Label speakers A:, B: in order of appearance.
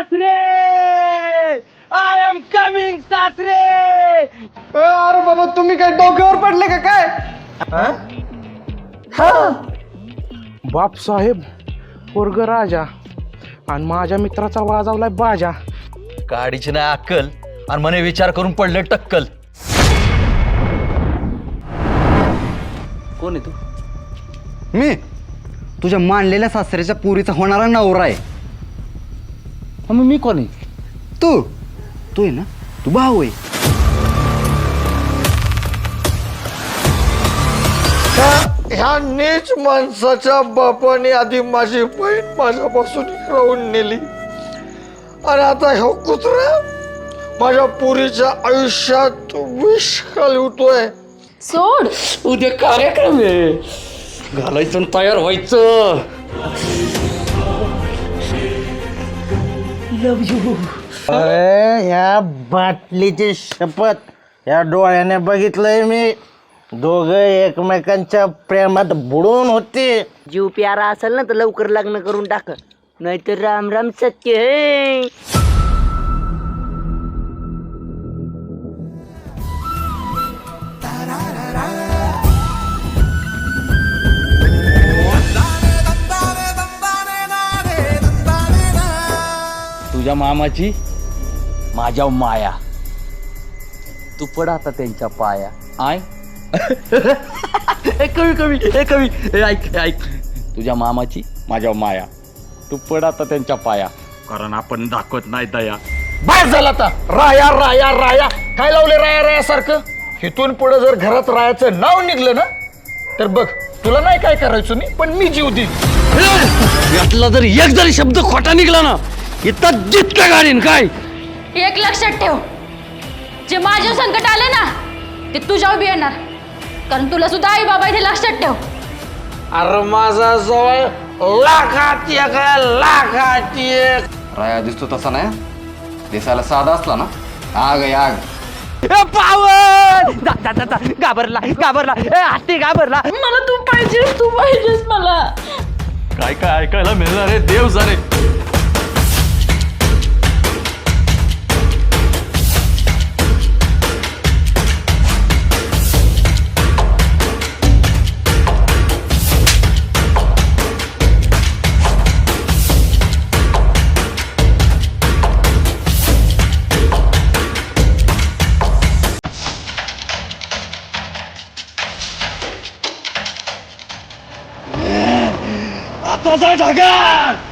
A: सासरे! I am coming सासरे!
B: अरे बाबा तुम्ही काय डोक्यावर पडले का काय?
A: बाप साहेब पोरग राजा. आणि माझ्या मित्राचा वाजवलाय बाजा.
C: गाडीची नाही अक्कल आणि मने विचार करून पडले टक्कल. कोण आहे तू?
B: मी? तुझ्या मांडलेल्या सासऱ्याच्या पुरीचा होणारा नवरा आहे.
C: मग मी कोण आहे?
B: तू. तू आहे ना. तू भाऊ आहे.
D: ह्या नीच माणसाच्या बापाने आधी माझी बहीण माझ्यापासून राहून नेली. आणि आता ह्यो कुत्रा माझ्या पुरीच्या आयुष्यात विष घालवतोय.
E: सोड.
A: उद्या कार्यक्रम आहे. घालायचं आणि तयार व्हायचं.
F: अरे ह्या बाटलीची शपथ या डोळ्याने बघितलंय मी. दोघं एकमेकांच्या प्रेमात बुडून होते.
G: जीव प्यारा असेल ना तर लवकर लग्न करून टाक. नाहीतर राम राम सत्य हे.
C: तुझ्या मामाची? माझ्या माया. तू पड आता त्यांच्या पाया. आय? ए कवी कवी ए कवी ए ऐक ऐक. तुझ्या मामाची माझ्या माया. तू पड आता त्यांच्या पाया. कारण आपण दाखवत नाही दया.
D: बाहेर झाला आता. राया राया राया. काय लावले राया राया सारखं? इथून पुढे जर घरात रायाचं नाव निघलं ना तर बघ तुला नाही काय करायचं मी पण मी जीव देईन.
A: यातला जर एक जरी शब्द खोटा निघला ना इथं जितका गाडीन काय?
E: एक लक्षात ठेव. जे माझ्या संकट आले ना ते तुझ्या उभी येणार. कारण तुला सुद्धा आई बाबा इथे लक्षात ठेव.
A: अरे माझा जवळ लाखात एक आहे, लाखात एक.
B: राया दिसतो तसा नाही दिसायला साधा असला ना? आग आहे आग.
A: पावर जा, जा, जा, जा. घाबरला घाबरला. ए हत्ती घाबरला.
E: मला तू पाहिजेस तू पाहिजेस मला.
C: काय काय ऐकायला मिळणार आहे? देव जाणे.
A: 把刀山展开。